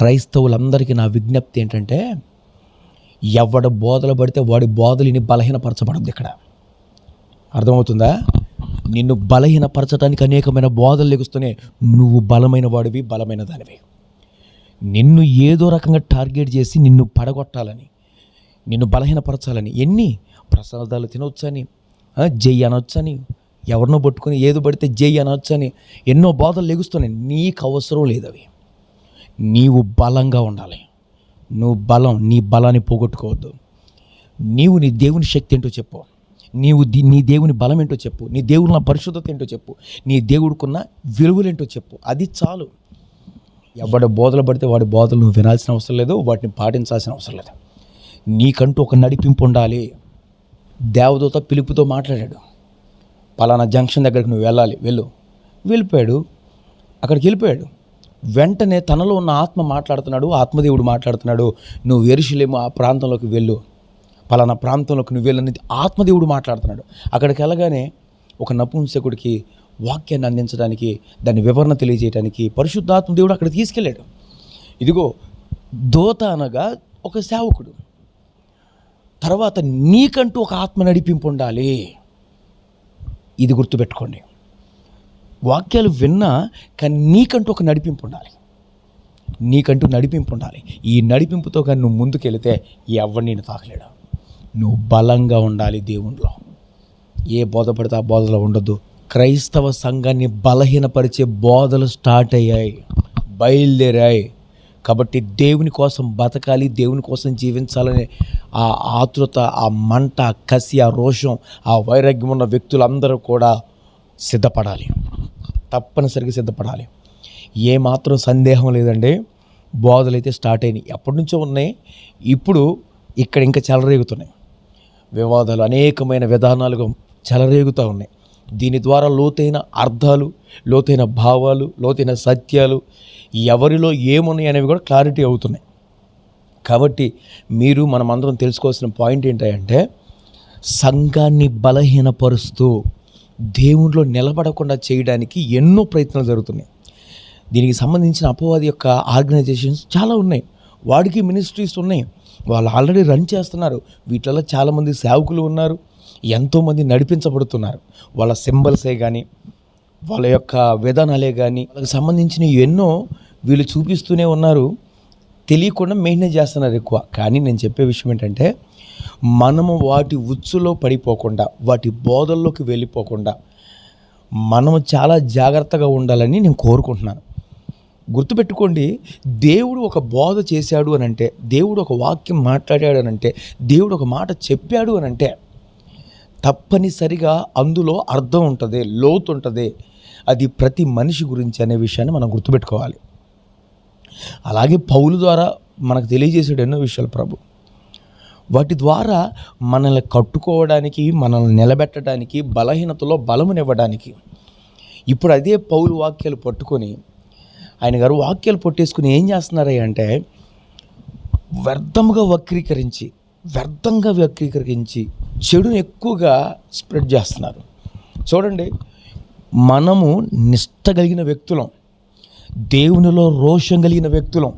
క్రైస్తవులందరికీ నా విజ్ఞప్తి ఏంటంటే ఎవడు బోధలు పడితే వాడి బోధలిని బలహీనపరచబడద్దు ఇక్కడ. అర్థమవుతుందా? నిన్ను బలహీనపరచడానికి అనేకమైన బోధలు లెగుస్తూనే నువ్వు బలమైన వాడివి బలమైన దానివి. నిన్ను ఏదో రకంగా టార్గెట్ చేసి నిన్ను పడగొట్టాలని నిన్ను బలహీనపరచాలని ఎన్ని? ప్రసాదాలు తినొచ్చని జై అనొచ్చని ఎవరినో పట్టుకొని ఏదో పడితే జై అనొచ్చని ఎన్నో బోధలు లెగుస్తున్నాయి. నీకు అవసరం లేదు అవి నీవు బలంగా ఉండాలి. నువ్వు బలం నీ బలాన్ని పోగొట్టుకోవద్దు. నీవు నీ దేవుని శక్తి ఏంటో చెప్పు. నీవు నీ దేవుని బలం ఏంటో చెప్పు. నీ దేవుని పరిశుద్ధత ఏంటో చెప్పు. నీ దేవుడికున్న విలువలేంటో చెప్పు. అది చాలు. ఎవడ బోధలు పడితే వాడి బోధలు నువ్వు వినాల్సిన అవసరం లేదు వాటిని పాటించాల్సిన అవసరం లేదు. నీకంటూ ఒక నడిపింపు ఉండాలి. దేవదూత పిలుపుతో మాట్లాడాడు. పలానా జంక్షన్ దగ్గరికి నువ్వు వెళ్ళాలి వెళ్ళు. వెళ్ళిపోయాడు. అక్కడికి వెళ్ళిపోయాడు. వెంటనే తనలో ఉన్న ఆత్మ మాట్లాడుతున్నాడు ఆత్మదేవుడు మాట్లాడుతున్నాడు నువ్వు ఎరుషులేమో ఆ ప్రాంతంలోకి వెళ్ళు. పలానా ప్రాంతంలోకి నువ్వు వెళ్ళని ఆత్మదేవుడు మాట్లాడుతున్నాడు. అక్కడికి వెళ్ళగానే ఒక నపుంసకుడికి వాక్యాన్ని అందించడానికి దాని వివరణ తెలియజేయడానికి పరిశుద్ధాత్మ దేవుడు అక్కడ తీసుకెళ్ళాడు. ఇదిగో దోత అనగా ఒక సేవకుడు. తర్వాత నీకంటూ ఒక ఆత్మ నడిపింపు ఉండాలి. ఇది గుర్తుపెట్టుకోండి. వాక్యాలు విన్నా కానీ నీకంటూ ఒక నడిపింపు ఉండాలి. నీకంటూ నడిపింపు ఉండాలి. ఈ నడిపింపుతో కానీ నువ్వు ముందుకెళితే ఎవరు నేను తాకలేడు. నువ్వు బలంగా ఉండాలి దేవునిలో. ఏ బోధ పడితే ఆ బోధలో ఉండదు క్రైస్తవ సంఘాన్ని బలహీనపరిచే బోధలు స్టార్ట్ అయ్యాయి. బయలుదేరాయి. కాబట్టి దేవుని కోసం బతకాలి దేవుని కోసం జీవించాలనే ఆ ఆతృత ఆ మంట ఆ కసి ఆ రోషం ఆ వైరాగ్యం ఉన్న వ్యక్తులందరూ కూడా సిద్ధపడాలి. తప్పనిసరిగా సిద్ధపడాలి. ఏ మాత్రం సందేహం లేదండి. బోధలు అయితే స్టార్ట్ అయినాయి. ఎప్పటి నుంచో ఉన్నాయి. ఇప్పుడు ఇక్కడ ఇంకా చెలరేగుతున్నాయి. వివాదాలు అనేకమైన విధానాలుగా చెలరేగుతూ ఉన్నాయి. దీని ద్వారా లోతైన అర్థాలు లోతైన భావాలు లోతైన సత్యాలు ఎవరిలో ఏమున్నాయి అనేవి కూడా క్లారిటీ అవుతున్నాయి. కాబట్టి మీరు మనమందరం తెలుసుకోవాల్సిన పాయింట్ ఏంటంటే సంఘాన్ని బలహీనపరుస్తూ దేవునిలో నిలబడకుండా చేయడానికి ఎన్నో ప్రయత్నాలు జరుగుతున్నాయి. దీనికి సంబంధించిన అపవాది యొక్క ఆర్గనైజేషన్స్ చాలా ఉన్నాయి. వాడికి మినిస్ట్రీస్ ఉన్నాయి. వాళ్ళు ఆల్రెడీ రన్ చేస్తున్నారు. వీటిలో చాలామంది సేవకులు ఉన్నారు. ఎంతోమంది నడిపించబడుతున్నారు. వాళ్ళ సింబల్సే కానీ వాళ్ళ యొక్క విధానాలే కానీ వాళ్ళకి సంబంధించిన ఎన్నో వీళ్ళు చూపిస్తూనే ఉన్నారు. తెలియకుండా మెయింటైన్ చేస్తున్నారు ఎక్కువ. కానీ నేను చెప్పే విషయం ఏంటంటే మనము వాటి ఉచ్చులో పడిపోకుండా వాటి బోధల్లోకి వెళ్ళిపోకుండా మనము చాలా జాగ్రత్తగా ఉండాలని నేను కోరుకుంటున్నాను. గుర్తుపెట్టుకోండి దేవుడు ఒక బోధ చేశాడు అని అంటే దేవుడు ఒక వాక్యం మాట్లాడాడు అని అంటే దేవుడు ఒక మాట చెప్పాడు అని అంటే తప్పనిసరిగా అందులో అర్థం ఉంటుంది లోతు ఉంటుంది. అది ప్రతి మనిషి గురించి అనే విషయాన్ని మనం గుర్తుపెట్టుకోవాలి. అలాగే పౌలు ద్వారా మనకు తెలియజేసాడు ఎన్నో విషయాలు ప్రభు. వాటి ద్వారా మనల్ని కట్టుకోవడానికి మనల్ని నిలబెట్టడానికి బలహీనతలో బలమునివ్వడానికి. ఇప్పుడు అదే పౌలు వాక్యాలు పట్టుకొని ఆయన గారు వాక్యాలు పట్టేసుకుని ఏం చేస్తున్నారు అంటే వ్యర్థముగా వక్రీకరించి వ్యర్థంగా వక్రీకరించి చెడును ఎక్కువగా స్ప్రెడ్ చేస్తున్నారు. చూడండి మనము నిష్ట కలిగిన వ్యక్తులం. దేవునిలో రోషం కలిగిన వ్యక్తులం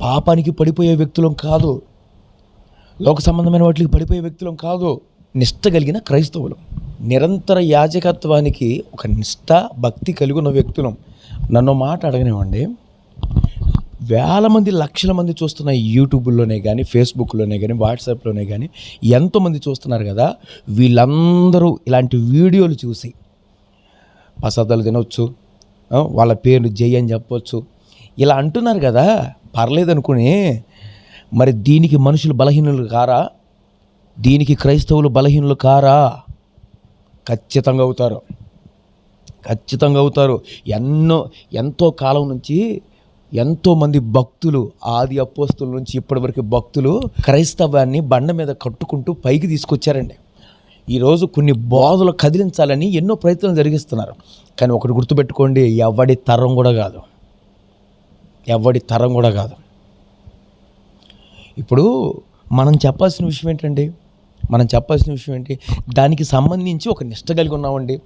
పాపానికి పడిపోయే వ్యక్తులం కాదు లోక సంబంధమైన వాటికి పడిపోయే వ్యక్తులం కాదు నిష్ట కలిగిన క్రైస్తవులు. నిరంతర యాజకత్వానికి ఒక నిష్ట భక్తి కలిగి ఉన్న వ్యక్తులం. నన్ను మాట అడగనివ్వండి. వేల మంది లక్షల మంది చూస్తున్న యూట్యూబ్లోనే కానీ ఫేస్బుక్లోనే కానీ వాట్సాప్లోనే కానీ ఎంతోమంది చూస్తున్నారు కదా వీళ్ళందరూ ఇలాంటి వీడియోలు చూసి ప్రసాదాలు తినవచ్చు వాళ్ళ పేర్లు జై అని చెప్పొచ్చు. ఇలా అంటున్నారు కదా పర్లేదనుకుని మరి దీనికి మనుషులు బలహీనులు కారా? దీనికి క్రైస్తవులు బలహీనులు కారా? ఖచ్చితంగా అవుతారు. ఖచ్చితంగా అవుతారు. ఎన్నో ఎంతో కాలం నుంచి ఎంతోమంది భక్తులు ఆది అపోస్తుల నుంచి ఇప్పటివరకు భక్తులు క్రైస్తవాన్ని బండ మీద కట్టుకుంటూ పైకి తీసుకొచ్చారండి. ఈరోజు కొన్ని బోధలు కదిలించాలని ఎన్నో ప్రయత్నాలు జరిగిస్తున్నారు. కానీ ఒకటి గుర్తుపెట్టుకోండి ఎవడి తరం కూడా కాదు. ఎవడి తరం కూడా కాదు. ఇప్పుడు మనం చెప్పాల్సిన విషయం ఏంటండి? మనం చెప్పాల్సిన విషయం ఏంటి? దానికి సంబంధించి ఒక నిష్ట కలిగి ఉన్నామండి.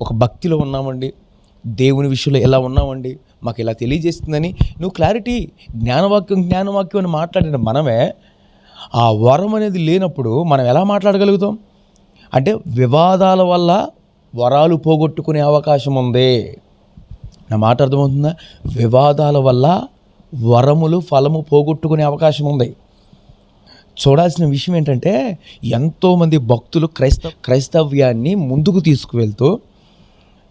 ఒక భక్తిలో ఉన్నామండి. దేవుని విషయంలో ఎలా ఉన్నామండి? మాకు ఇలా తెలియజేస్తుందని నువ్వు క్లారిటీ జ్ఞానవాక్యం జ్ఞానవాక్యం అని మాట్లాడిన మనమే ఆ వరం అనేది లేనప్పుడు మనం ఎలా మాట్లాడగలుగుతాం? అంటే వివాదాల వల్ల వరాలు పోగొట్టుకునే అవకాశం ఉంది. నా మాట అర్థమవుతుందా? వివాదాల వల్ల వరములు ఫలము పోగొట్టుకునే అవకాశం ఉంది. చూడాల్సిన విషయం ఏంటంటే ఎంతోమంది భక్తులు క్రైస్తవ క్రైస్తవ్యాన్ని ముందుకు తీసుకువెళ్తూ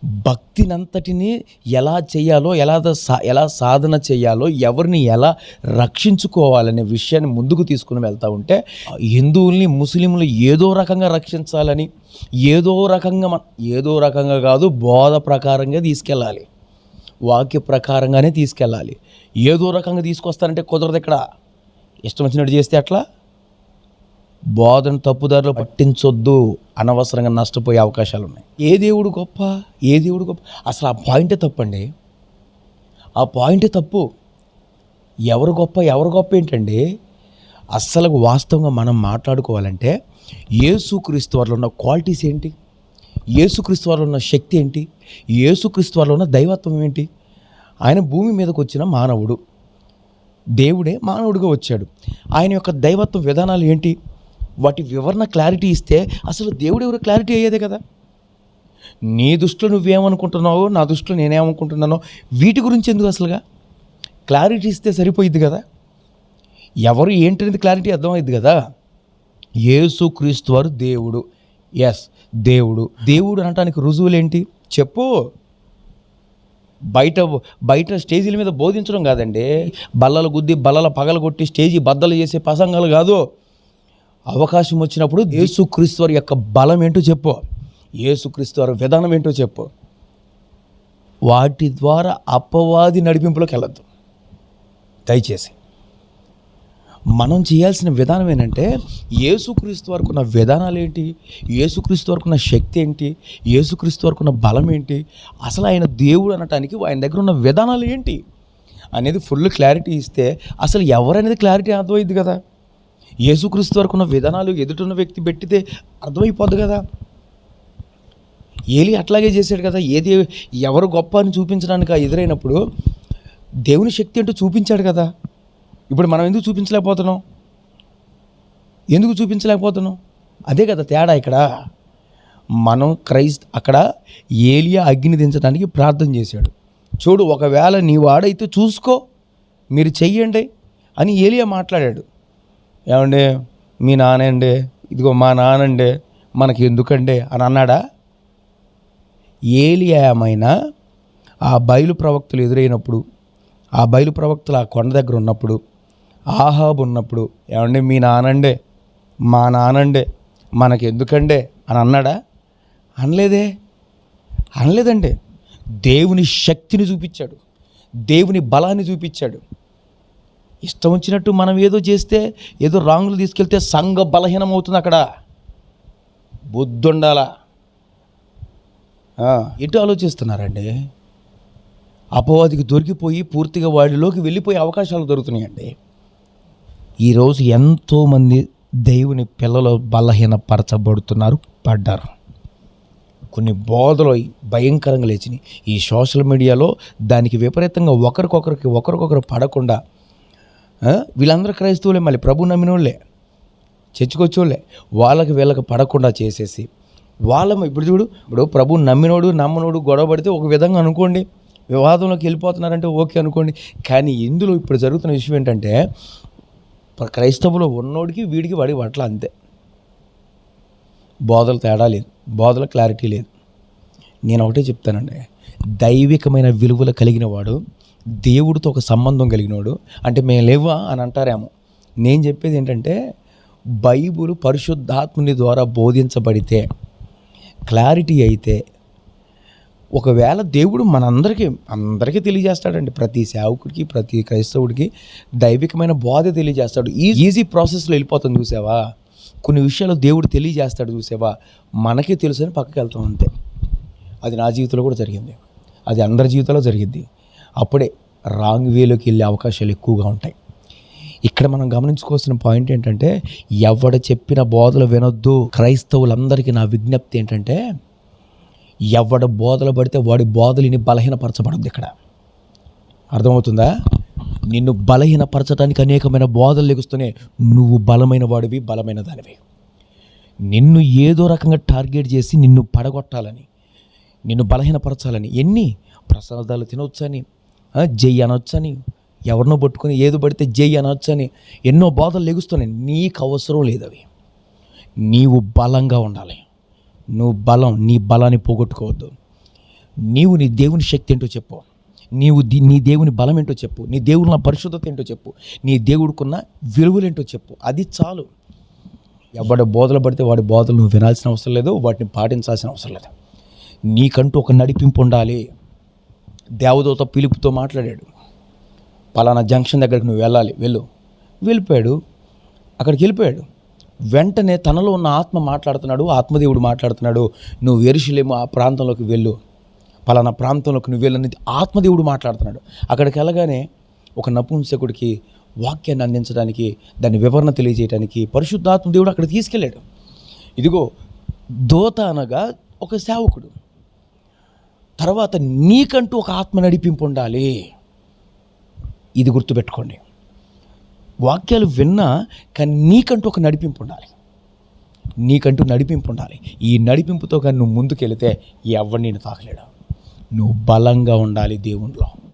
భక్తినంతటిని ఎలా చేయాలో ఎలా ఎలా సాధన చేయాలో ఎవరిని ఎలా రక్షించుకోవాలనే విషయాన్ని ముందుకు తీసుకుని వెళ్తూ ఉంటే హిందువుల్ని ముస్లింలు ఏదో రకంగా రక్షించాలని ఏదో రకంగా మన ఏదో రకంగా కాదు బోధ ప్రకారంగా తీసుకెళ్ళాలి. వాక్య ప్రకారంగానే తీసుకెళ్ళాలి. ఏదో రకంగా తీసుకొస్తారంటే కుదరదు ఇక్కడ. ఇష్టం వచ్చినట్టు చేస్తే అట్లా? బోధన తప్పుదారిలో పట్టించొద్దు. అనవసరంగా నష్టపోయే అవకాశాలు ఉన్నాయి ఏ దేవుడు గొప్ప? ఏ దేవుడు గొప్ప? అసలు ఆ పాయింటే తప్పండి. ఆ పాయింటే తప్పు. ఎవరు గొప్ప? ఎవరు గొప్ప ఏంటండి? అస్సలు వాస్తవంగా మనం మాట్లాడుకోవాలంటే యేసుక్రీస్తు వారిలో ఉన్న క్వాలిటీస్ ఏంటి? యేసుక్రీస్తు వారిలో ఉన్న శక్తి ఏంటి? యేసుక్రీస్తు వారిలో ఉన్న దైవత్వం ఏంటి? ఆయన భూమి మీదకు వచ్చిన మానవుడు. దేవుడే మానవుడిగా వచ్చాడు. ఆయన యొక్క దైవత్వ విధానాలు ఏంటి? వాటి వివరణ క్లారిటీ ఇస్తే అసలు దేవుడు ఎవరు క్లారిటీ అయ్యేదే కదా? నీ దృష్టిలో నువ్వేమనుకుంటున్నావో నా దృష్టిలో నేనేమనుకుంటున్నానో వీటి గురించి ఎందుకు అసలుగా? క్లారిటీ ఇస్తే సరిపోయిద్ది కదా? ఎవరు ఏంటనేది క్లారిటీ అర్థమైద్ది కదా? యేసు క్రీస్తు వారు దేవుడు. ఎస్ దేవుడు. దేవుడు అనటానికి రుజువులేంటి? చెప్పు. బయట బయట స్టేజీల మీద బోధించడం కాదండి. బల్లలు గుద్ది బల్లల పగల కొట్టి స్టేజీ బద్దలు చేసే ప్రసంగాలు కాదు. అవకాశం వచ్చినప్పుడు యేసుక్రీస్తు వారి యొక్క బలం ఏంటో చెప్పు. యేసుక్రీస్తు వారి విధానం ఏంటో చెప్పు. వాటి ద్వారా అపవాది నడిపింపులోకి వెళ్ళద్దు. దయచేసి. మనం చేయాల్సిన విధానం ఏంటంటే యేసుక్రీస్తు వరకు ఉన్న విధానాలు ఏంటి? యేసుక్రీస్తు వరకు ఉన్న శక్తి ఏంటి? యేసుక్రీస్తు వరకు ఉన్న బలం ఏంటి? అసలు ఆయన దేవుడు అనటానికి ఆయన దగ్గర ఉన్న విధానాలు ఏంటి? అనేది ఫుల్ క్లారిటీ ఇస్తే అసలు ఎవరనేది క్లారిటీ అర్థమైంది కదా. యేసుక్రీస్తు వరకు ఉన్న విధానాలు ఎదుటిన్న వ్యక్తి పెట్టితే అర్థమైపోద్ది కదా. ఏలి అట్లాగే చేశాడు కదా. ఏది ఎవరు గొప్ప అని చూపించడానికి ఎదురైనప్పుడు దేవుని శక్తి అంటూ చూపించాడు కదా. ఇప్పుడు మనం ఎందుకు చూపించలేకపోతున్నాం? ఎందుకు చూపించలేకపోతున్నాం? అదే కదా తేడా ఇక్కడ. మనం క్రైస్త అక్కడ ఏలియా అగ్ని దించడానికి ప్రార్థన చేశాడు. చూడు ఒకవేళ నీ వాడైతే చూసుకో మీరు చెయ్యండి అని ఏలియా మాట్లాడాడు. ఏమండి? మీ నానండి ఇదిగో మా నానండి మనకి ఎందుకండి? అని అన్నాడా? ఏలియామైనా ఆ బయలు ప్రవక్తలు ఎదురైనప్పుడు ఆ బయలు ప్రవక్తలు ఆ కొండ దగ్గర ఉన్నప్పుడు ఆహాబ్ ఉన్నప్పుడు ఏమండి? మీ నానండే మా నానండే మనకి ఎందుకండే? అని అన్నాడా? అనలేదే. అనలేదండి. దేవుని శక్తిని చూపించాడు. దేవుని బలాన్ని చూపించాడు. ఇష్టం వచ్చినట్టు మనం ఏదో చేస్తే ఏదో రాంగులు తీసుకెళ్తే సంఘ బలహీనం అవుతుంది అక్కడ. బుద్ధి ఉండాలా ఎటు ఆలోచిస్తున్నారండి? అపవాదికి దొరికిపోయి పూర్తిగా వాడిలోకి వెళ్ళిపోయే అవకాశాలు దొరుకుతున్నాయండి. ఈరోజు ఎంతోమంది దేవుని పిల్లలు బలహీనపరచబడుతున్నారు పడ్డారు. కొన్ని బోధలు భయంకరంగా లేచినాయి. ఈ సోషల్ మీడియాలో దానికి విపరీతంగా ఒకరికొకరికి ఒకరికొకరు పడకుండా వీళ్ళందరూ క్రైస్తవులే మళ్ళీ ప్రభు నమ్మిన వాళ్ళే చర్చకొచ్చోళ్ళే వాళ్ళకి వీళ్ళకి పడకుండా చేసేసి. వాళ్ళ ఇప్పుడు చూడు ఇప్పుడు ప్రభు నమ్మినోడు నమ్మనోడు గొడవ పడితే ఒక విధంగా అనుకోండి. వివాదంలోకి వెళ్ళిపోతున్నారంటే ఓకే అనుకోండి. కానీ ఇందులో ఇప్పుడు జరుగుతున్న విషయం ఏంటంటే క్రైస్తవులు క్రైస్తవులో ఉన్నోడికి వీడికి వాడి పట్ల అంతే. బోధలు తేడా లేదు. బోధల క్లారిటీ లేదు. నేను ఒకటే చెప్తానండి. దైవికమైన విలువలు కలిగిన వాడు దేవుడితో ఒక సంబంధం కలిగినోడు. అంటే మేము లేవా అని అంటారేమో. నేను చెప్పేది ఏంటంటే బైబుల్ పరిశుద్ధాత్ముని ద్వారా బోధించబడితే క్లారిటీ అయితే ఒకవేళ దేవుడు మనందరికీ అందరికీ తెలియజేస్తాడండి. ప్రతి సేవకుడికి ప్రతి క్రైస్తవుడికి దైవికమైన బోధ తెలియజేస్తాడు. ఈ ఈజీ ప్రాసెస్లో వెళ్ళిపోతుంది చూసావా? కొన్ని విషయాలు దేవుడు తెలియజేస్తాడు చూసావా? మనకే తెలుసు అని పక్కకి వెళ్తాం అంతే. అది నా జీవితంలో కూడా జరిగింది. అది అందరి జీవితంలో జరిగింది. అప్పుడే రాంగ్ వేలోకి వెళ్ళే అవకాశాలు ఎక్కువగా ఉంటాయి. ఇక్కడ మనం గమనించుకోవాల్సిన పాయింట్ ఏంటంటే ఎవడ చెప్పిన బోధలు వినొద్దు. క్రైస్తవులందరికీ నా విజ్ఞప్తి ఏంటంటే ఎవడ బోధలు పడితే వాడి బోధలిని బలహీనపరచబడద్దు ఇక్కడ. అర్థమవుతుందా? నిన్ను బలహీనపరచడానికి అనేకమైన బోధలు లెగుస్తూనే నువ్వు బలమైన వాడివి బలమైన దానివి. నిన్ను ఏదో రకంగా టార్గెట్ చేసి నిన్ను పడగొట్టాలని నిన్ను బలహీనపరచాలని ఎన్ని? ప్రసాదాలు తినొచ్చని జై అనొచ్చని. ఎవరినో పట్టుకొని ఏదో పడితే జై అనొచ్చని. ఎన్నో బోధలు లెగుస్తున్నాయి. నీకు అవసరం లేదు అవి. నీవు బలంగా ఉండాలి. నువ్వు బలం నీ బలాన్ని పోగొట్టుకోవద్దు. నీవు నీ దేవుని శక్తి ఏంటో చెప్పు. నీవు నీ దేవుని బలం ఏంటో చెప్పు. నీ దేవుని పరిశుద్ధత ఏంటో చెప్పు. నీ దేవుడికున్న విలువలేంటో చెప్పు. అది చాలు. ఎవడ బోధలు పడితే వాడి బోధలు నువ్వు వినాల్సిన అవసరం లేదు. వాటిని పాటించాల్సిన అవసరం లేదు. నీకంటూ ఒక నడిపింపు ఉండాలి. దేవదూత పిలుపుతో మాట్లాడాడు. పలానా జంక్షన్ దగ్గరికి నువ్వు వెళ్ళాలి వెళ్ళు. వెళ్ళిపోయాడు. అక్కడికి వెళ్ళిపోయాడు. వెంటనే తనలో ఉన్న ఆత్మ మాట్లాడుతున్నాడు ఆత్మదేవుడు మాట్లాడుతున్నాడు. నువ్వు ఎరుషులేమో ఆ ప్రాంతంలోకి వెళ్ళు. పలానా ప్రాంతంలోకి నువ్వు వెళ్ళని ఆత్మదేవుడు మాట్లాడుతున్నాడు. అక్కడికి వెళ్ళగానే ఒక నపుంసకుడికి వాక్యాన్ని అందించడానికి దాని వివరణ తెలియజేయడానికి పరిశుద్ధాత్మ దేవుడు అక్కడ తీసుకెళ్ళాడు. ఇదిగో దోత అనగా ఒక సేవకుడు. తర్వాత నీకంటూ ఒక ఆత్మ నడిపింపు ఉండాలి. ఇది గుర్తుపెట్టుకోండి. వాక్యాలు విన్నా కానీ నీకంటూ ఒక నడిపింపు ఉండాలి. నీకంటూ నడిపింపు ఉండాలి. ఈ నడిపింపుతో కానీ నువ్వు ముందుకెళితే ఎవరిని నేను తాకలేడు. నువ్వు బలంగా ఉండాలి దేవునిలో.